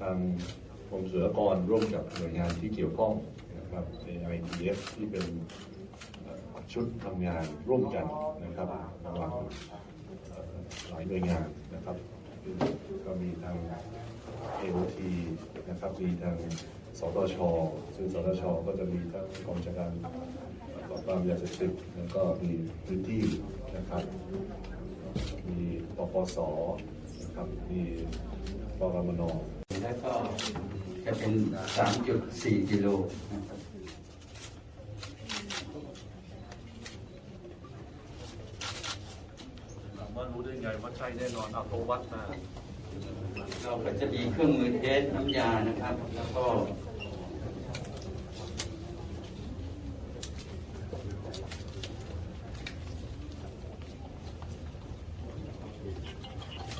ทางกรมศุลกากรร่วมกับหน่วยงานที่เกี่ยวข้องนะครับ AITF ที่เป็นชุดทำงานร่วมกันนะครับระหว่างหลายหน่วยงานนะครับก็มีทาง AOT นะครับมีทางสตชซึ่งสตชก็จะมีทั้งกองบัญชการปราบปรามยาเสพติดแล้วก็มีพื้นที่นะครับมีปปสนะครับมีปรมน แล้วก็จะเป็น 3.4 กิโลนะครับถามว่ารู้ได้ไงว่าใช่แน่นอนเอาตัววัดมาเราก็จะมีเครื่องมือเทสน้ำยานะครับ แล้วก็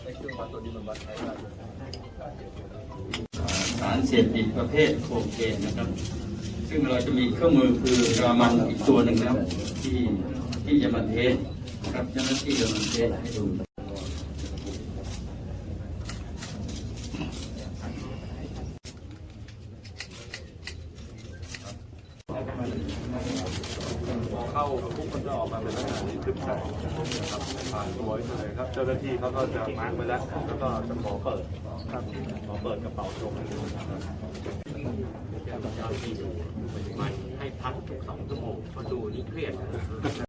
ไอ้เครื่องวัดตัวนี้มันวัดใช้ได้ สารเสพติดประเภทโคเคนนะครับ ซึ่งเราจะมีเครื่องมือคือรามันอีกตัวหนึ่งนะครับที่ที่จะมาเทสครับเจ้าหน้าที่จะมาเทสให้ดู พอเข้าปุ๊บมันจะออกมาเป็นลักษณะนี้ขึ้นใส่นะครับผ่านตัวไปเลยครับ เจ้าหน้าที่เขาก็จะมาร์กไปแล้ว แล้วก็จะขอเปิดครับขอเปิดกระเป๋าชงให้ดูนะครับมันให้พักทุกสองชั่วโมงเพราะดูนี่เครียด